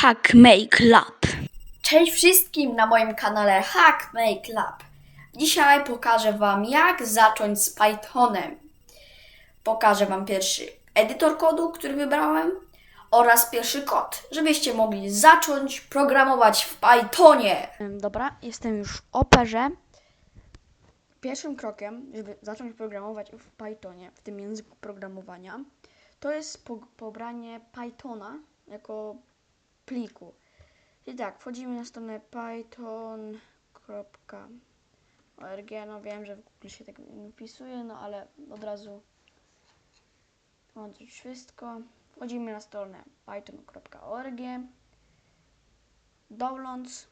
Hackmake Lab. Cześć wszystkim na moim kanale Hack Make Lab. Dzisiaj pokażę Wam jak zacząć z Pythonem. Pokażę Wam pierwszy edytor kodu, który wybrałem oraz pierwszy kod, żebyście mogli zacząć programować w Pythonie. Dobra, jestem już w operze. Pierwszym krokiem, żeby zacząć programować w Pythonie, w tym języku programowania, to jest po pobranie Pythona jako pliku. I tak, wchodzimy na stronę python.org. No wiem, że w Google się tak nie wpisuje, no ale od razu włączyć wszystko. Wchodzimy na stronę python.org. Downloads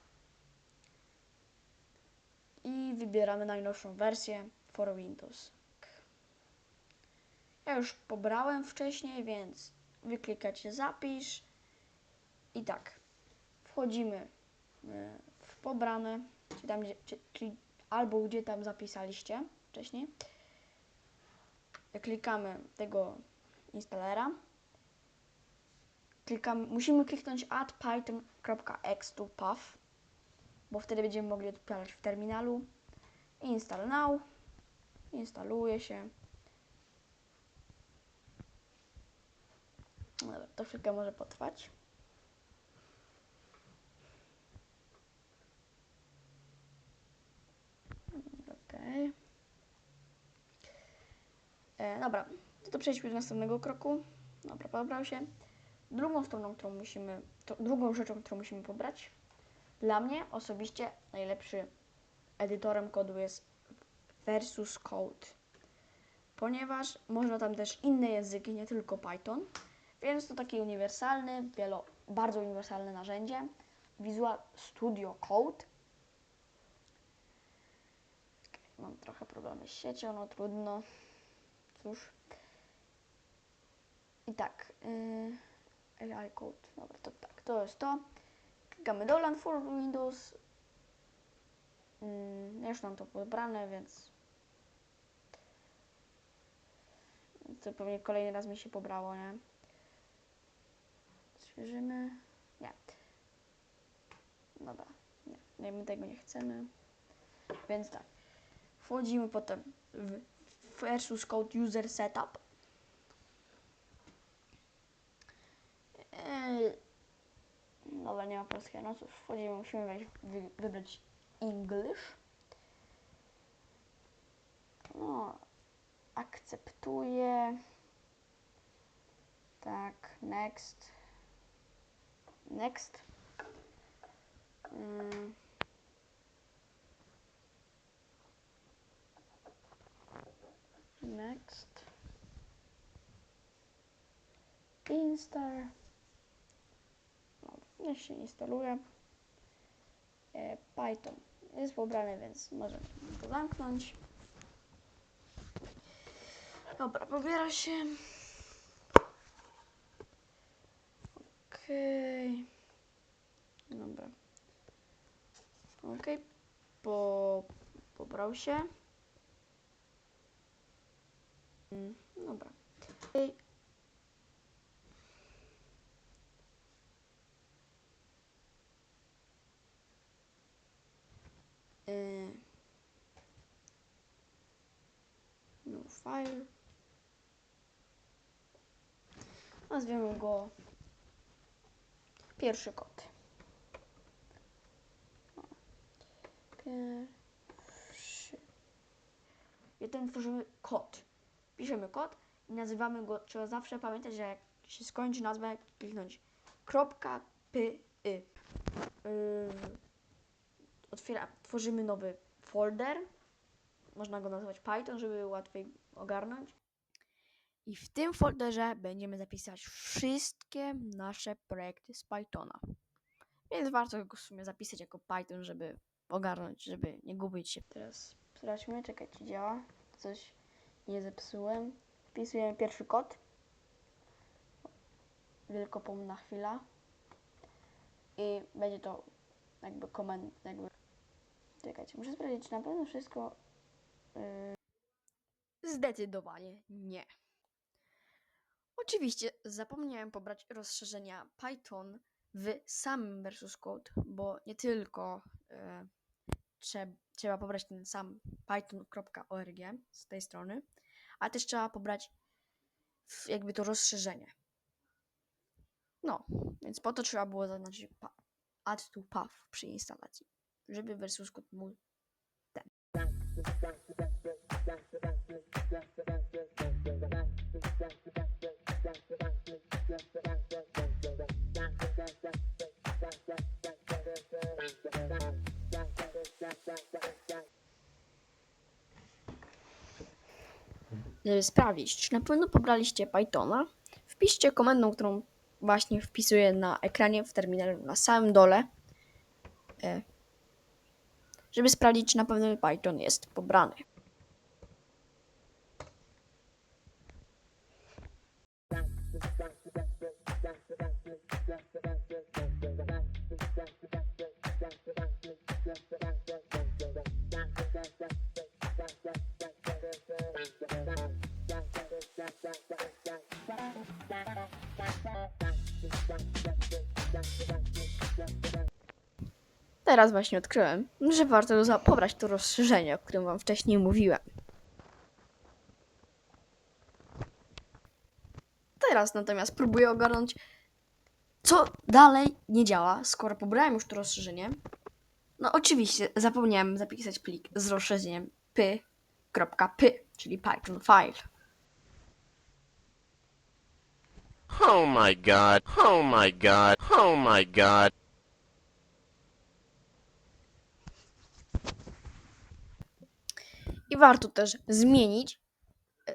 i wybieramy najnowszą wersję for Windows. Ja już pobrałem wcześniej, więc wyklikacie zapisz i tak wchodzimy y, w pobrane, czyli tam, czy- czyli albo gdzie tam zapisaliście wcześniej. Klikamy tego instalera. Klikamy, musimy kliknąć add python.x to path bo wtedy będziemy mogli odpalać w terminalu. Install now. Instaluje się. Dobra, to chwilkę może potrwać. E, Dobra, to, to przejdźmy do następnego kroku. Dobra, pobrał się. Drugą stroną, którą musimy, to, drugą rzeczą, którą musimy pobrać, dla mnie osobiście najlepszy edytorem kodu jest Versus Code, ponieważ można tam też inne języki, nie tylko Python, więc to taki uniwersalny, wielo, bardzo uniwersalne narzędzie. Visual Studio Code. Mam trochę problemy z siecią, no trudno. Cóż. I tak. Yy, AI Code. Dobra, to tak, to jest to. Klikamy Download for Windows. Ja już mam to pobrane, więc to pewnie kolejny raz mi się pobrało, nie? Świeżymy. Nie. Dobra. Nie, nie, my tego nie chcemy. Więc tak. Wchodzimy potem w versus code user setup. Eee, Dobra, nie ma polskiego. No cóż, wchodzimy, musimy wejść, wy, wybrać English. No, akceptuję. Tak, next. Next. Mm. Next. Install. No, niech się instaluje. E, Python jest pobrany, więc możemy to zamknąć. Dobra, pobiera się. Okej. Dobra. Okej. Po, pobrał się. Mm, Dobra. Okej. Y, File. Nazwiemy go pierwszy kod. O. Pierwszy. Ten tworzymy kod. Piszemy kod i nazywamy go. Trzeba zawsze pamiętać, że jak się skończy nazwę, kliknąć kropka py. y. Yy, otwiera, tworzymy nowy folder. Można go nazwać Python, żeby łatwiej ogarnąć. I w tym folderze będziemy zapisać wszystkie nasze projekty z Pythona. Więc warto go w sumie zapisać jako Python, żeby ogarnąć, żeby nie gubić się. Teraz sprawdźmy, czekaj, czy działa. Coś nie zepsułem. Wpisujemy pierwszy kod. Wielkopomna chwila. I będzie to jakby komend, jakby... Czekajcie, muszę sprawdzić, czy na pewno wszystko... Yy... Zdecydowanie nie. Oczywiście zapomniałem pobrać rozszerzenia Python w samym versus code, bo nie tylko e, trze- trzeba pobrać ten sam python.org z tej strony, ale też trzeba pobrać jakby to rozszerzenie. No, więc po to trzeba było zaznaczyć add to path przy instalacji, żeby versus code mógł Żeby sprawdzić, czy na pewno pobraliście Pythona, wpiszcie komendą, którą właśnie wpisuję na ekranie w terminalu na samym dole, e, żeby sprawdzić, czy na pewno Python jest pobrany. Teraz właśnie odkryłem, że warto pobrać to rozszerzenie, o którym wam wcześniej mówiłem. Teraz natomiast próbuję ogarnąć, co dalej nie działa, skoro pobrałem już to rozszerzenie. No oczywiście zapomniałem zapisać plik z rozszerzeniem py.py, czyli Python file. Oh my god. Oh my god. Oh my god. I warto też zmienić e,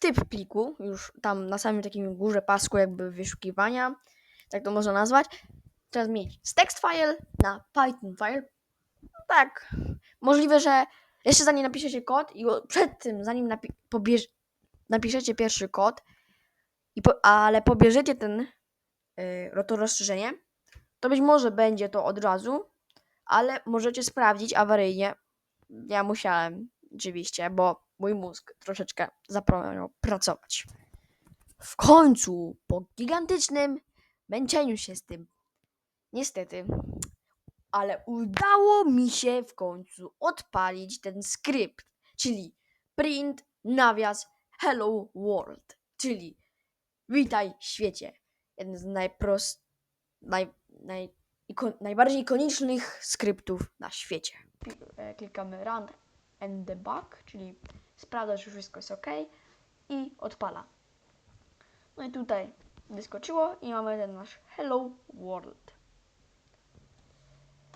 typ pliku, już tam na samym takim górze pasku jakby wyszukiwania, tak to można nazwać. Trzeba zmienić z text file na Python file. Tak, możliwe, że jeszcze zanim napiszecie kod i przed tym, zanim napi- napiszecie pierwszy kod, i po- ale pobierzecie ten y, to rozszerzenie, to być może będzie to od razu, ale możecie sprawdzić awaryjnie. Ja musiałem, oczywiście, bo mój mózg troszeczkę zapomniał pracować. W końcu, po gigantycznym męczeniu się z tym, niestety, ale udało mi się w końcu odpalić ten skrypt, czyli print nawias hello world, czyli witaj świecie. Jeden z najprost, naj, naj, najbardziej ikonicznych skryptów na świecie. Klikamy run and debug, czyli sprawdza, czy wszystko jest ok i odpala. No i tutaj wyskoczyło i mamy ten nasz hello world.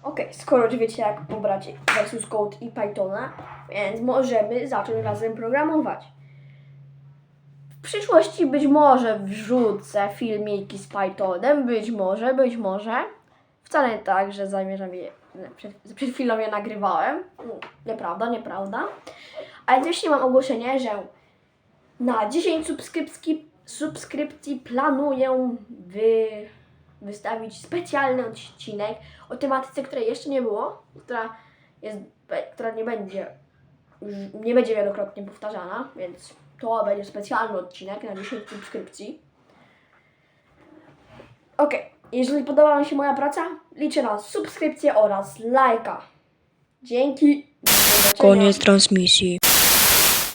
Ok, skoro już wiecie jak pobrać Versus Code i Pythona, więc możemy zacząć razem programować. W przyszłości być może wrzucę filmiki z Pythonem, być może, być może. Wcale tak, że zamierzam je, przed, przed chwilą je nagrywałem. Nieprawda, nieprawda. Ale też nie mam ogłoszenia, że na 10 subskrypcji, subskrypcji planuję wy, wystawić specjalny odcinek o tematyce, której jeszcze nie było, która, jest, która nie będzie nie będzie wielokrotnie powtarzana, więc to będzie specjalny odcinek na 10 subskrypcji. Ok, jeżeli podoba Wam się moja praca, liczę na subskrypcję oraz lajka. Dzięki. Zobaczenia. transmisji.